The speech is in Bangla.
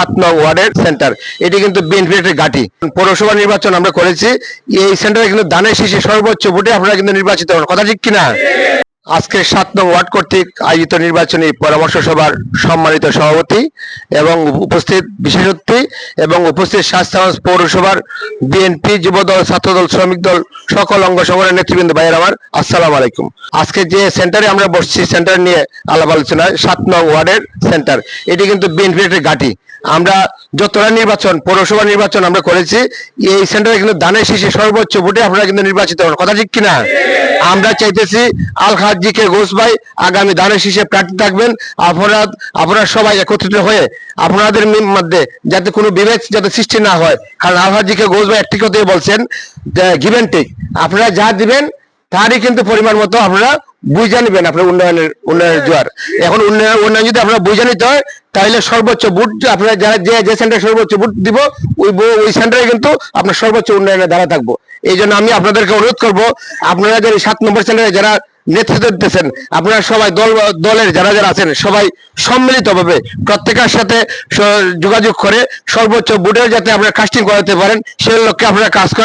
সাত নং ওয়ার্ডের সেন্টার। এটি কিন্তু বিএনপির ঘাঁটি। পৌরসভা নির্বাচন আমরা করেছি। এই সেন্টারে কিন্তু দানের শীষে সর্বোচ্চ ভোটে আপনারা কিন্তু নির্বাচিত হন। কথা ঠিক কিনা? আজকে সাত নং ওয়ার্ড কর্তৃক আয়োজিত নির্বাচনী পরামর্শ সভার সম্মানিত সভাপতি এবং উপস্থিত বিশেষত্বী এবং উপস্থিত শাহজাহান পৌরসভার বিএনপি যুবদল, ছাত্রদল, শ্রমিক দল সকল অঙ্গ সংগঠনের নেতৃবৃন্দ ভাইয়ের আমার আসসালাম আলাইকুম। আজকে যে সেন্টারে আমরা বসছি, সেন্টার নিয়ে আলাপ আলোচনা, সাত নং ওয়ার্ডের সেন্টার। এটি কিন্তু বিএনপির একটি ঘাঁটি। আমরা যতটা নির্বাচন, পৌরসভা নির্বাচন আমরা করেছি, এই সেন্টারে কিন্তু দানের শীষে সর্বোচ্চ ভোটে আপনারা কিন্তু নির্বাচিত হন। কথা ঠিক কিনা? আমরা চাইতেছি আল খাজিকে ঘোষ ভাই আগামী দানের শীষে প্রার্থী থাকবেন। আপনারা আপনারা সবাই একত্রিত হয়ে আপনাদের মধ্যে যাতে কোনো বিভেদ যাতে সৃষ্টি না হয়। কারণ আল হাজিকে ঘোষ ভাই একটি কথাই বলছেন, যে গিভেন টেক আপনারা যা দিবেন, তারই কিন্তু পরিমাণ মতো আপনারা বুঝে নিবেন আপনার উন্নয়নের উন্নয়নের জোয়ার। এখন উন্নয়ন উন্নয়ন যদি আপনারা বুঝে নিতে হয়, তাহলে সর্বোচ্চ বুট আপনারা যারা যে যে সেন্টারে সর্বোচ্চ বুট দিব, ওই ওই সেন্টারে কিন্তু আপনার সর্বোচ্চ উন্নয়নের দ্বারা থাকব। এই জন্য আমি আপনাদেরকে অনুরোধ করব, আপনারা যারা সাত নম্বর চ্যানেলে যারা নেতৃত্ব দিতেছেন, আপনারা সবাই দল, দলের যারা যারা আছেন, সবাই সম্মিলিতভাবে প্রত্যেকের সাথে যোগাযোগ করে সর্বোচ্চ বুটের যাতে আপনারা কাস্টিং করাতে পারেন, সেই লক্ষ্যে আপনারা কাজ করেন।